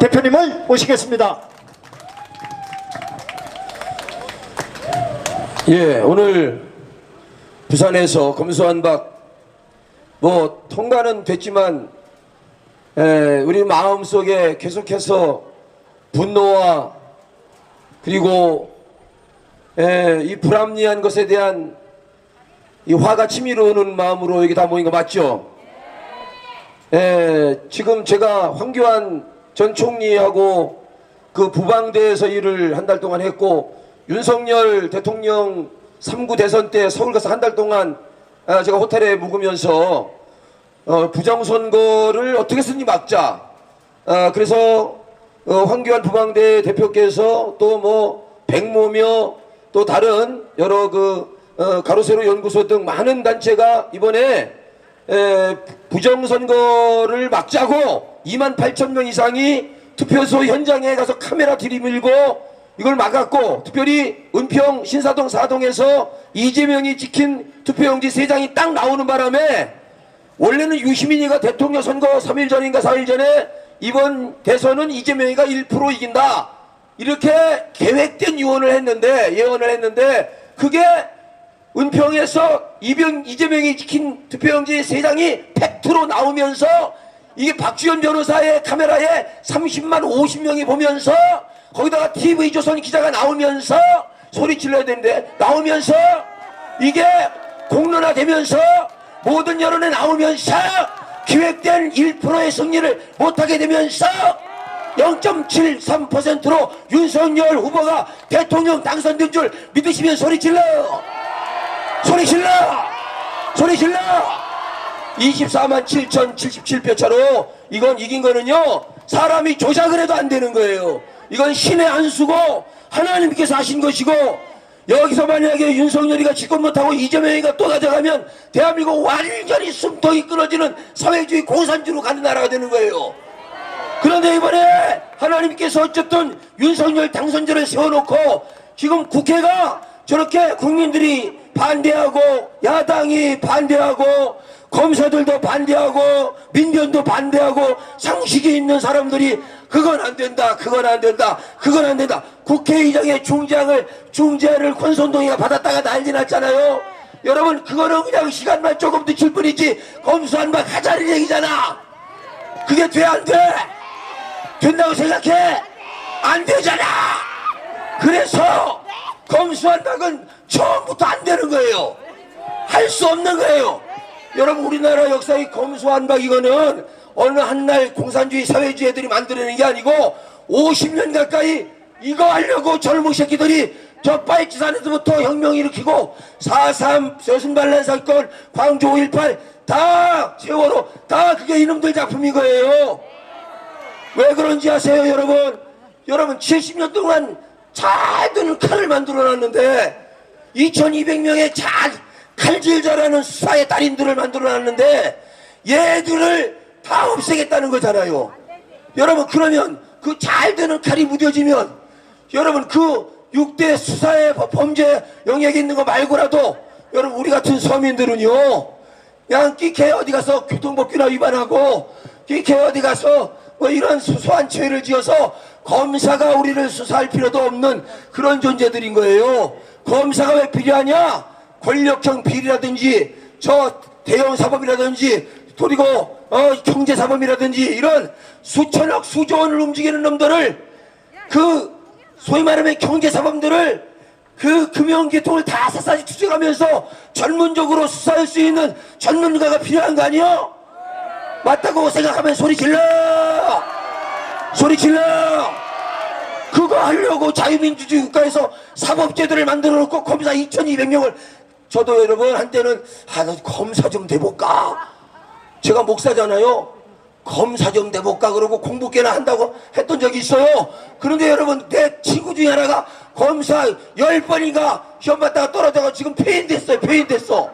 대표님을 모시겠습니다. 예, 오늘 부산에서 검수한박 뭐 통과는 됐지만 에, 우리 마음 속에 계속해서 분노와 그리고 에, 이 불합리한 것에 대한 이 화가 치밀어 오는 마음으로 여기 다 모인 거 맞죠? 에, 지금 제가 황교안 전 총리하고 그 부방대에서 일을 한 달 동안 했고 윤석열 대통령 3구 대선 때 서울 가서 한 달 동안 아, 제가 호텔에 묵으면서 어, 부정선거를 어떻게 쓰니 막자. 아, 그래서 어, 황교안 부방대 대표께서 또 뭐 백모며 또 다른 여러 그 어, 가로세로 연구소 등 많은 단체가 이번에 에, 부정선거를 막자고 2만 8천 명 이상이 투표소 현장에 가서 카메라 들이밀고 이걸 막았고 특별히 은평 신사동 사동에서 이재명이 찍힌 투표용지 3장이 딱 나오는 바람에 원래는 유시민이가 대통령 선거 3일 전인가 4일 전에 이번 대선은 이재명이가 1% 이긴다. 이렇게 계획된 유언을 했는데 예언을 했는데 그게 은평에서 이병, 이재명이 지킨 투표용지 세 장이 팩트로 나오면서 이게 박주현 변호사의 카메라에 30만 50명이 보면서 거기다가 TV조선 기자가 나오면서 소리 질러야 되는데 나오면서 이게 공론화 되면서 모든 여론에 나오면서 기획된 1%의 승리를 못하게 되면서 0.73%로 윤석열 후보가 대통령 당선된 줄 믿으시면 소리 질러! 소리 질러! 소리 질러! 24만 7,077표 차로 이건 이긴 거는요 사람이 조작을 해도 안 되는 거예요. 이건 신의 한 수고 하나님께서 하신 것이고 여기서 만약에 윤석열이가 집권 못하고 이재명이가 또 가져가면 대한민국 완전히 숨통이 끊어지는 사회주의 공산주의로 가는 나라가 되는 거예요. 그런데 이번에 하나님께서 어쨌든 윤석열 당선자를 세워놓고 지금 국회가 저렇게 국민들이 반대하고 야당이 반대하고 검사들도 반대하고 민변도 반대하고 상식이 있는 사람들이 그건 안 된다 그건 안 된다 그건 안 된다 국회의장의 중재를 중재를 권선동이가 받았다가 난리 났잖아요 여러분 그거는 그냥 시간만 조금 늦출 뿐이지 검수한 바 하자는 얘기잖아 그게 돼 안 돼? 된다고 생각해? 안 되잖아! 그래서 검수한 박은 처음부터 안 되는 거예요. 할 수 없는 거예요. 여러분 우리나라 역사의 검수한 박 이거는 어느 한날 공산주의 사회주의들이 만들어낸 게 아니고 50년 가까이 이거 하려고 젊은 새끼들이 저 파이치산에서부터 혁명 일으키고 4.3 서순반란 사건 광주 5.18 다 세월호 다 그게 이놈들 작품인 거예요. 왜 그런지 아세요 여러분 여러분 70년 동안 잘 드는 칼을 만들어 놨는데 2200명의 잘 칼질 잘하는 수사의 달인들을 만들어 놨는데 얘들을 다 없애겠다는 거잖아요 여러분 그러면 그 잘 되는 칼이 무뎌지면 여러분 그 6대 수사의 범죄 영역에 있는 거 말고라도 여러분 우리 같은 서민들은요 그냥 끼케 어디 가서 교통법규나 위반하고 끼케 어디 가서 뭐 이런 소소한 죄를 지어서 검사가 우리를 수사할 필요도 없는 그런 존재들인 거예요. 검사가 왜 필요하냐? 권력형 비리라든지 저 대형 사범이라든지 그리고 어, 경제 사범이라든지 이런 수천억 수조 원을 움직이는 놈들을 그 소위 말하면 경제 사범들을 그 금융계통을 다 샅샅이 추적하면서 전문적으로 수사할 수 있는 전문가가 필요한 거 아니요? 맞다고 생각하면 소리 질러! 소리 질러! 그거 하려고 자유민주주의 국가에서 사법제도를 만들어 놓고 검사 2200명을 저도 여러분 한때는 아, 나 검사 좀 돼볼까? 제가 목사잖아요. 검사 좀 돼볼까? 그러고 공부 꽤나 한다고 했던 적이 있어요. 그런데 여러분, 내 친구 중에 하나가 검사 10번인가 시험 봤다가 떨어져가 지금 폐인 됐어요. 폐인 됐어.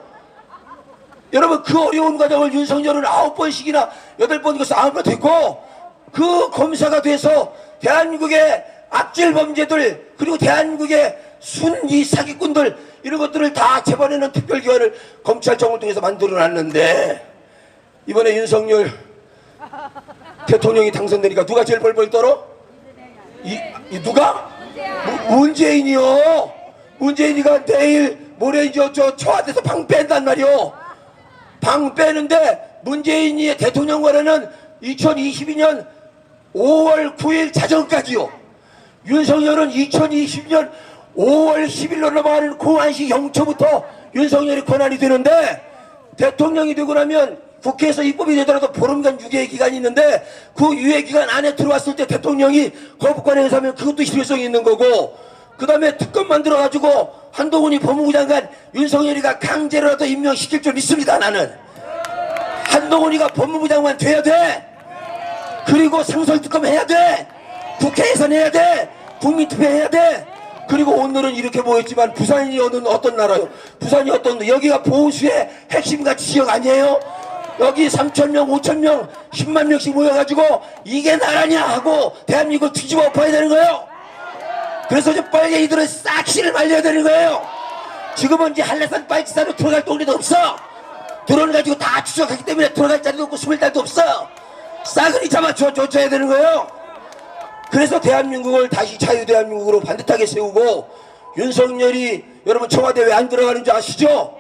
여러분 그 어려운 과정을 윤석열은 아홉 번씩이나 여덟 번 것을 아홉 번 됐고 그 검사가 돼서 대한민국의 악질 범죄들 그리고 대한민국의 순위 사기꾼들 이런 것들을 다 재벌하는 특별기관을 검찰청을 통해서 만들어 놨는데 이번에 윤석열 대통령이 당선되니까 누가 제일 벌벌 떨어? 이, 이 누가? 무- 문재인이요. 문재인이가 내일 모레 이제 저 청와대에서 방 뺀단 말이요. 방 빼는데 문재인이 대통령 관에는 2022년 5월 9일 자정까지요. 윤석열은 2020년 5월 10일로 넘어가는 공안시 영초부터 윤석열이 권한이 되는데 대통령이 되고 나면 국회에서 입법이 되더라도 보름간 유예 기간이 있는데 그 유예 기간 안에 들어왔을 때 대통령이 거부권 행사하면 그것도 실효성이 있는 거고 그 다음에 특검 만들어가지고 한동훈이 법무부 장관 윤석열이가 강제로라도 임명시킬 줄 믿습니다 나는. 한동훈이가 법무부 장관 돼야 돼. 그리고 상설 특검 해야 돼. 국회에선 해야 돼. 국민투표 해야 돼 그리고 오늘은 이렇게 모였지만 부산이 어느 어떤 나라요? 부산이 어떤 여기가 보수의 핵심 가치 지역 아니에요? 여기 3천명 5천명 10만 명씩 모여가지고 이게 나라냐 하고 대한민국을 뒤집어 엎어야 되는 거예요. 그래서 저 빨갱이들은 싹실을 말려야 되는 거예요. 지금은 이제 한라산 빨치산으로 들어갈 동네도 없어. 드론 가지고 다 추적하기 때문에 들어갈 자리도 없고 숨을 자리도 없어. 싸그리 잡아줘 쫓아야 되는 거예요 그래서 대한민국을 다시 자유대한민국으로 반듯하게 세우고 윤석열이 여러분 청와대 왜 안 들어가는 줄 아시죠?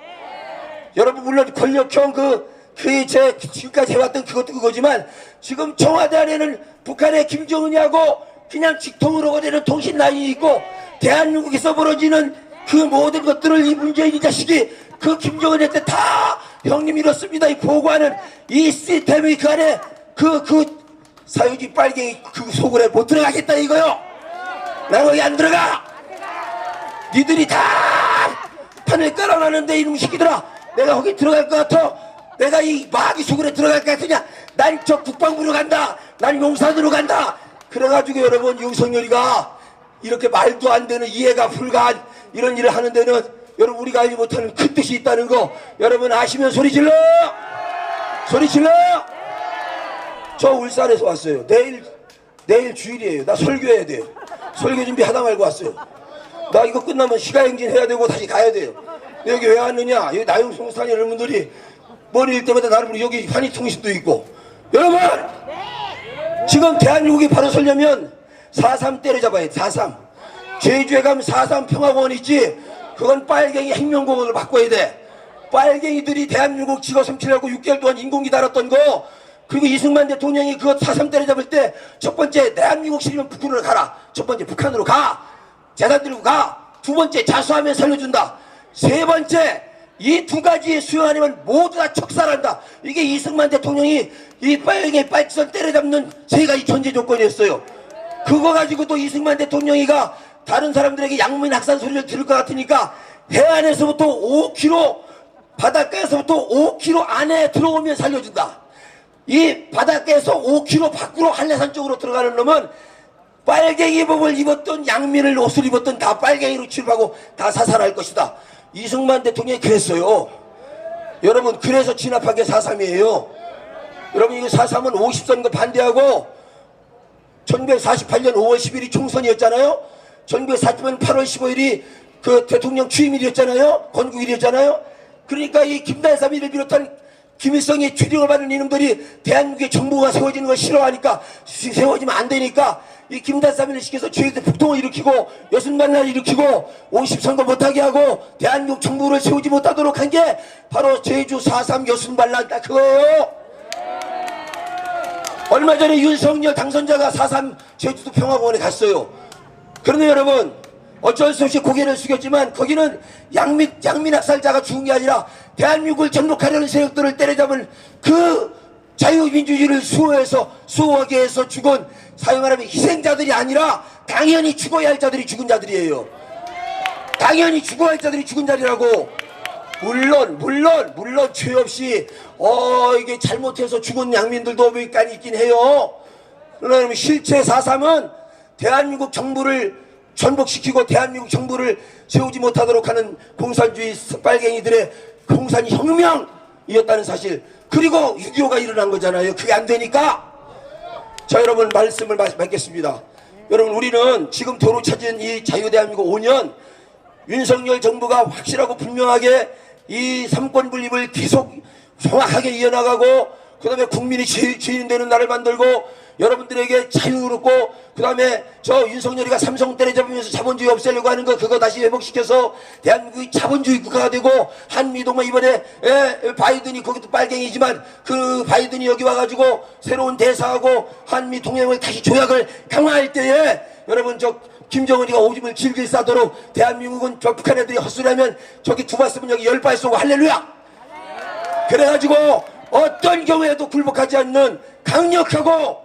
여러분 물론 권력형 그 그제 지금까지 해왔던 그것도 그거지만 지금 청와대 안에는 북한의 김정은이하고 그냥 직통으로 거되는 통신 라인이 있고 대한민국에서 벌어지는 그 모든 것들을 이 문재인 이 자식이 그 김정은한테 다 형님 이렇습니다. 이 보고하는 이 시스템이 그 안에 그 그 사유지 빨갱이 그 속을에 못 들어가겠다 이거요. 나 거기 안 들어가. 니들이 다 판을 깔아놨는데 이놈 새끼들아 내가 거기 들어갈 것 같아? 내가 이 마귀 속으로 들어갈 것 같으냐? 난 저 국방부로 간다. 난 용산으로 간다. 그래가지고 여러분 윤석열이가 이렇게 말도 안 되는 이해가 불가한 이런 일을 하는 데는 여러분 우리가 알지 못하는 큰 뜻이 있다는 거 여러분 아시면 소리 질러! 소리 질러 저 울산에서 왔어요. 내일 내일 주일이에요. 나 설교해야 돼요. 설교 준비하다 말고 왔어요. 나 이거 끝나면 시가행진 해야 되고 다시 가야 돼요. 여기 왜 왔느냐? 여기 나영송스탄 여러분들이 머리 일 때마다 부르고 여기 환희통신도 있고. 여러분! 지금 대한민국이 바로 서려면 4.3 때려잡아야 돼 4.3 제주에 가면 4.3 평화공원 있지? 그건 빨갱이 행명공원을 바꿔야 돼. 빨갱이들이 대한민국 지거 삼키려고 6개월 동안 인공기 달았던 거 그리고 이승만 대통령이 그거 4.3 때려잡을 때 첫 번째 대한민국 싫으면 북한으로 가라 첫 번째 북한으로 가 재단 들고 가. 두 번째 자수하면 살려준다. 세 번째 이 두 가지에 수용 아니면 모두 다 척살한다. 이게 이승만 대통령이 이 빨갱이 빨치선 때려잡는 세 가지 전제 조건이었어요. 그거 가지고 또 이승만 대통령이가 다른 사람들에게 양문 학산 소리를 들을 것 같으니까 해안에서부터 5km 바닷가에서부터 5km 안에 들어오면 살려준다. 이 바닷가에서 5km 밖으로 한라산 쪽으로 들어가는 놈은 빨갱이 복을 입었던 양민을 옷을 입었던 다 빨갱이로 취급하고 다 사살할 것이다. 이승만 대통령이 그랬어요. 여러분 그래서 진압한 게 4.3이에요. 여러분 이거 4.3은 50선거 반대하고 1948년 5월 10일이 총선이었잖아요. 1948년 8월 15일이 그 대통령 취임일이었잖아요. 건국일이었잖아요. 그러니까 이 김달삼이를 비롯한 김일성의 추징을 받는 이놈들이 대한민국의 정부가 세워지는 걸 싫어하니까 시- 세워지면 안 되니까 이 김달삼이를 시켜서 죄대 북통을 일으키고 여순만날 일으키고 50선거 못하게 하고 대한민국 정부를 세우지 못하도록 한 게 바로 제주 4.3 여순반란 딱 그거예요. 얼마 전에 윤석열 당선자가 4.3 제주도 평화공원에 갔어요. 그런데 여러분 어쩔 수 없이 고개를 숙였지만 거기는 양민, 양민 학살자가 죽은 게 아니라 대한민국을 정복하려는 세력들을 때려잡은 그 자유민주주의를 수호해서 수호하게 해서 죽은 사용하라면 희생자들이 아니라 당연히 죽어야 할 자들이 죽은 자들이에요. 당연히 죽어야 할 자들이 죽은 자리라고 물론 물론 물론 죄 없이 어 이게 잘못해서 죽은 양민들도 몇 가지 있긴 해요. 그러나 실제 4.3은 대한민국 정부를 전복시키고 대한민국 정부를 세우지 못하도록 하는 공산주의 빨갱이들의 공산 혁명이었다는 사실 그리고 6.25가 일어난 거잖아요. 그게 안 되니까 자 여러분 말씀을 마- 맺겠습니다. 여러분 우리는 지금 도로 찾은 이 자유대한민국 5년 윤석열 정부가 확실하고 분명하게 이 삼권 분립을 계속 정확하게 이어나가고 그 다음에 국민이 주, 주인 되는 나라를 만들고 여러분들에게 자유롭고 그 다음에 저 윤석열이가 삼성 때려잡으면서 자본주의 없애려고 하는 거 그거 다시 회복시켜서 대한민국이 자본주의 국가가 되고 한미동맹 이번에 에, 바이든이 거기도 빨갱이지만 그 바이든이 여기 와가지고 새로운 대사하고 한미 동맹을 다시 조약을 강화할 때에 여러분 저 김정은이가 오줌을 질질 싸도록 대한민국은 저 북한 애들이 헛소리하면 저기 두 발 쓰면 여기 열 발 쏘고 할렐루야! 그래가지고 어떤 경우에도 굴복하지 않는 강력하고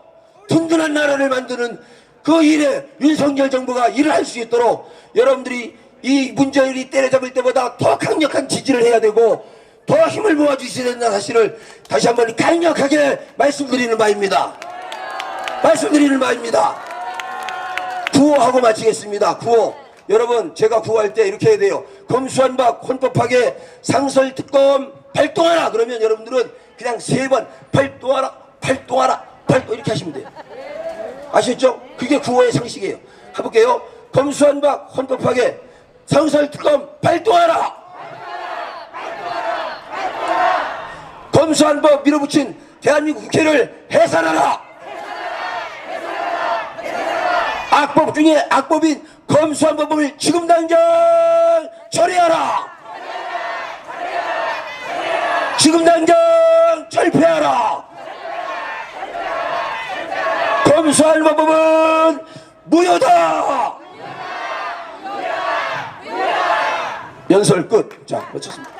든든한 나라를 만드는 그 일에 윤석열 정부가 일을 할 수 있도록 여러분들이 이 문재인이 때려잡을 때보다 더 강력한 지지를 해야 되고 더 힘을 모아주셔야 된다는 사실을 다시 한번 강력하게 말씀드리는 바입니다. 말씀드리는 바입니다. 구호하고 마치겠습니다. 구호. 여러분 제가 구호할 때 이렇게 해야 돼요. 검수한박 헌법하게 상설특검 발동하라. 그러면 여러분들은 그냥 세 번 발동하라, 발동하라, 발동 이렇게 하시면 돼요. 아셨죠? 그게 구호의 상식이에요. 해볼게요. 검수한 박 헌법하게 상설 특검 발동하라. 검수한 법 밀어붙인 대한민국 국회를 해산하라. 악법 중에 악법인 검수한 법을 지금 당장 처리하라. 지금 당장 철폐하라. 검수한법은 무효다. 연설 끝. 자, 마쳤습니다.